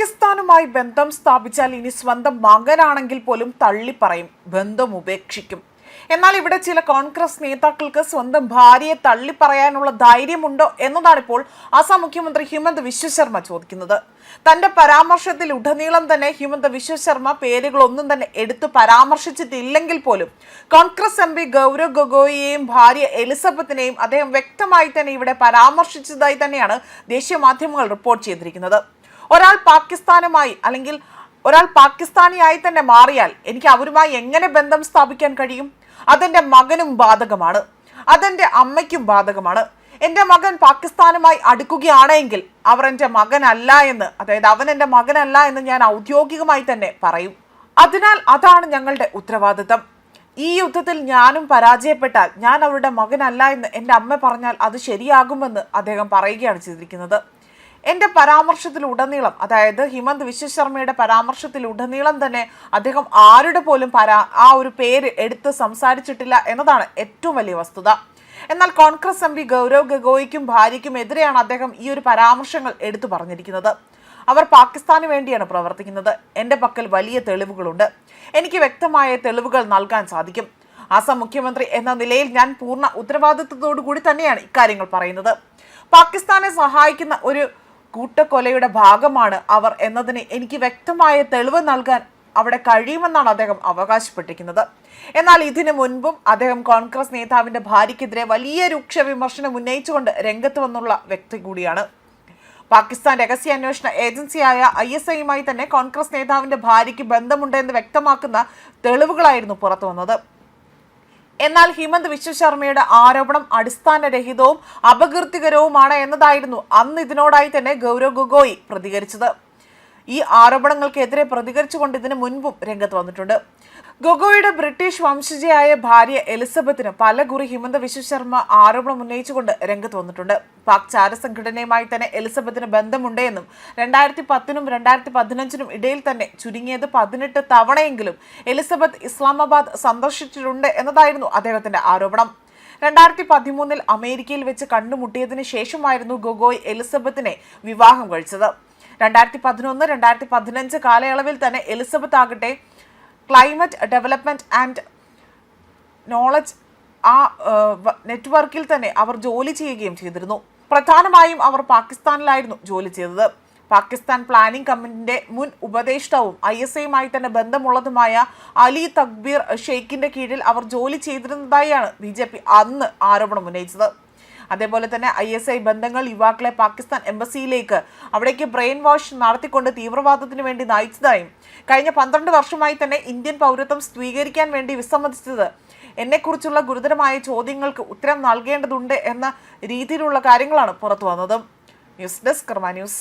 പാകിസ്ഥാനുമായി ബന്ധം സ്ഥാപിച്ചാൽ ഇനി സ്വന്തം മകനാണെങ്കിൽ പോലും തള്ളിപ്പറയും ബന്ധം ഉപേക്ഷിക്കും. എന്നാൽ ഇവിടെ ചില കോൺഗ്രസ് നേതാക്കൾക്ക് സ്വന്തം ഭാര്യയെ തള്ളിപ്പറയാനുള്ള ധൈര്യമുണ്ടോ എന്നതാണിപ്പോൾ അസം മുഖ്യമന്ത്രി ഹിമന്ത് വിശ്വശർമ്മ ചോദിക്കുന്നത്. തന്റെ പരാമർശത്തിൽ ഉടനീളം തന്നെ ഹിമന്ത് വിശ്വശർമ്മ പേരുകളൊന്നും തന്നെ എടുത്തു പരാമർശിച്ചിട്ടില്ലെങ്കിൽ പോലും കോൺഗ്രസ് എം പി ഗൗരവ് ഗൊഗോയിയെയും ഭാര്യ എലിസബത്തിനെയും അദ്ദേഹം വ്യക്തമായി തന്നെ ഇവിടെ പരാമർശിച്ചതായി തന്നെയാണ് ദേശീയ മാധ്യമങ്ങൾ റിപ്പോർട്ട് ചെയ്തിരിക്കുന്നത്. ഒരാൾ പാകിസ്ഥാനുമായി അല്ലെങ്കിൽ ഒരാൾ പാകിസ്ഥാനിയായി തന്നെ മാറിയാൽ എനിക്ക് അവരുമായി എങ്ങനെ ബന്ധം സ്ഥാപിക്കാൻ കഴിയും? അതെന്റെ മകനും ബാധകമാണ്. അതെന്റെ അമ്മയ്ക്കും ബാധകമാണ്. എന്റെ മകൻ പാകിസ്ഥാനുമായി അടുക്കുകയാണെങ്കിൽ അവർ എന്റെ മകനല്ല എന്ന് അതായത് അവൻ എന്റെ മകനല്ല എന്ന് ഞാൻ ഔദ്യോഗികമായി തന്നെ പറയും. അതിനാൽ അതാണ് ഞങ്ങളുടെ ഉത്തരവാദിത്തം. ഈ യുദ്ധത്തിൽ ഞാനും പരാജയപ്പെട്ടാൽ ഞാൻ അവരുടെ മകനല്ല എന്ന് എന്റെ അമ്മ പറഞ്ഞാൽ അത് ശരിയാകുമെന്ന് അദ്ദേഹം പറയുകയാണ് ചെയ്തിരിക്കുന്നത്. എന്റെ പരാമർശത്തിലുടനീളം അതായത് ഹിമന്ത് വിശ്വശർമ്മയുടെ പരാമർശത്തിലുടനീളം തന്നെ അദ്ദേഹം ആരുടെ പോലും പരാ ആ ഒരു പേര് എടുത്ത് സംസാരിച്ചിട്ടില്ല എന്നതാണ് ഏറ്റവും വലിയ വസ്തുത. എന്നാൽ കോൺഗ്രസ് എം പി ഗൗരവ് ഗഗോയിക്കും ഭാര്യയ്ക്കും എതിരെയാണ് അദ്ദേഹം ഈ ഒരു പരാമർശങ്ങൾ എടുത്തു പറഞ്ഞിരിക്കുന്നത്. അവർ പാകിസ്ഥാന് വേണ്ടിയാണ് പ്രവർത്തിക്കുന്നത്. എന്റെ പക്കൽ വലിയ തെളിവുകളുണ്ട്. എനിക്ക് വ്യക്തമായ തെളിവുകൾ നൽകാൻ സാധിക്കും. ആസാം മുഖ്യമന്ത്രി എന്ന നിലയിൽ ഞാൻ പൂർണ ഉത്തരവാദിത്വത്തോടു കൂടി തന്നെയാണ് ഇക്കാര്യങ്ങൾ പറയുന്നത്. പാകിസ്ഥാനെ സഹായിക്കുന്ന ഒരു കൂട്ടക്കൊലയുടെ ഭാഗമാണ് അവർ എന്നതിന് എനിക്ക് വ്യക്തമായ തെളിവ് നൽകാൻ അവിടെ കഴിയുമെന്നാണ് അദ്ദേഹം അവകാശപ്പെട്ടിരിക്കുന്നത്. എന്നാൽ ഇതിനു മുൻപും അദ്ദേഹം കോൺഗ്രസ് നേതാവിന്റെ ഭാര്യയ്ക്കെതിരെ വലിയ രൂക്ഷ വിമർശനം ഉന്നയിച്ചുകൊണ്ട് രംഗത്ത് വന്നുള്ള വ്യക്തി കൂടിയാണ്. പാകിസ്ഥാൻ രഹസ്യാന്വേഷണ ഏജൻസിയായ ഐ എസ് ഐയുമായി തന്നെ കോൺഗ്രസ് നേതാവിന്റെ ഭാര്യയ്ക്ക് ബന്ധമുണ്ടെന്ന് വ്യക്തമാക്കുന്ന തെളിവുകളായിരുന്നു പുറത്തു വന്നത് എന്നാൽ ഹിമന്ത് വിശ്വശർമ്മയുടെ ആരോപണം അടിസ്ഥാനരഹിതവും അപകീർത്തികരവുമാണ് എന്നതായിരുന്നു അന്ന് ഇതിനോടായി തന്നെ ഗൗരവ് ഗൊഗോയി പ്രതികരിച്ചത്. ഈ ആരോപണങ്ങൾക്കെതിരെ പ്രതികരിച്ചുകൊണ്ട് ഇതിനു മുൻപും രംഗത്ത് വന്നിട്ടുണ്ട്. ഗൊഗോയുടെ ബ്രിട്ടീഷ് വംശജയായ ഭാര്യ എലിസബത്തിന് പല കുറി ഹിമന്ത വിശ്വശർമ്മ ആരോപണം ഉന്നയിച്ചുകൊണ്ട് രംഗത്ത് വന്നിട്ടുണ്ട്. പാക് ചാരസംഘടനയുമായി തന്നെ എലിസബത്തിന് ബന്ധമുണ്ട് എന്നും രണ്ടായിരത്തി പത്തിനും രണ്ടായിരത്തി പതിനഞ്ചിനും ഇടയിൽ തന്നെ ചുരുങ്ങിയത് പതിനെട്ട് തവണയെങ്കിലും എലിസബത്ത് ഇസ്ലാമാബാദ് സന്ദർശിച്ചിട്ടുണ്ട് എന്നതായിരുന്നു അദ്ദേഹത്തിന്റെ ആരോപണം. രണ്ടായിരത്തി പതിമൂന്നിൽ അമേരിക്കയിൽ വെച്ച് കണ്ടുമുട്ടിയതിനു ശേഷമായിരുന്നു ഗൊഗോയ് എലിസബത്തിനെ വിവാഹം കഴിച്ചത്. രണ്ടായിരത്തി പതിനൊന്ന് രണ്ടായിരത്തി പതിനഞ്ച് കാലയളവിൽ തന്നെ എലിസബത്ത് ആകട്ടെ ക്ലൈമറ്റ് ഡെവലപ്മെന്റ് ആൻഡ് നോളജ് ആ നെറ്റ്വർക്കിൽ തന്നെ അവർ ജോലി ചെയ്യുകയും ചെയ്തിരുന്നു. പ്രധാനമായും അവർ പാകിസ്ഥാനിലായിരുന്നു ജോലി ചെയ്തത്. പാകിസ്ഥാൻ പ്ലാനിംഗ് കമ്മിറ്റിന്റെ മുൻ ഉപദേഷ്ടാവും ഐ എസ് ഐയുമായി തന്നെ ബന്ധമുള്ളതുമായ അലി തക്ബീർ ഷെയ്ഖിന്റെ കീഴിൽ അവർ ജോലി ചെയ്തിരുന്നതായാണ് ബി ജെ പി അന്ന് ആരോപണം ഉന്നയിച്ചത്. അതേപോലെ തന്നെ ഐ എസ് ഐ ബന്ധങ്ങൾ യുവാക്കളെ പാകിസ്ഥാൻ എംബസിയിലേക്ക് അവിടേക്ക് ബ്രെയിൻ വാഷ് നടത്തിക്കൊണ്ട് തീവ്രവാദത്തിന് വേണ്ടി നയിച്ചതായും കഴിഞ്ഞ പന്ത്രണ്ട് വർഷമായി തന്നെ ഇന്ത്യൻ പൗരത്വം സ്വീകരിക്കാൻ വേണ്ടി വിസമ്മതിച്ചത്. എന്നെക്കുറിച്ചുള്ള ഗുരുതരമായ ചോദ്യങ്ങൾക്ക് ഉത്തരം നൽകേണ്ടതുണ്ട് എന്ന രീതിയിലുള്ള കാര്യങ്ങളാണ് പുറത്തു വന്നത്. News desk news.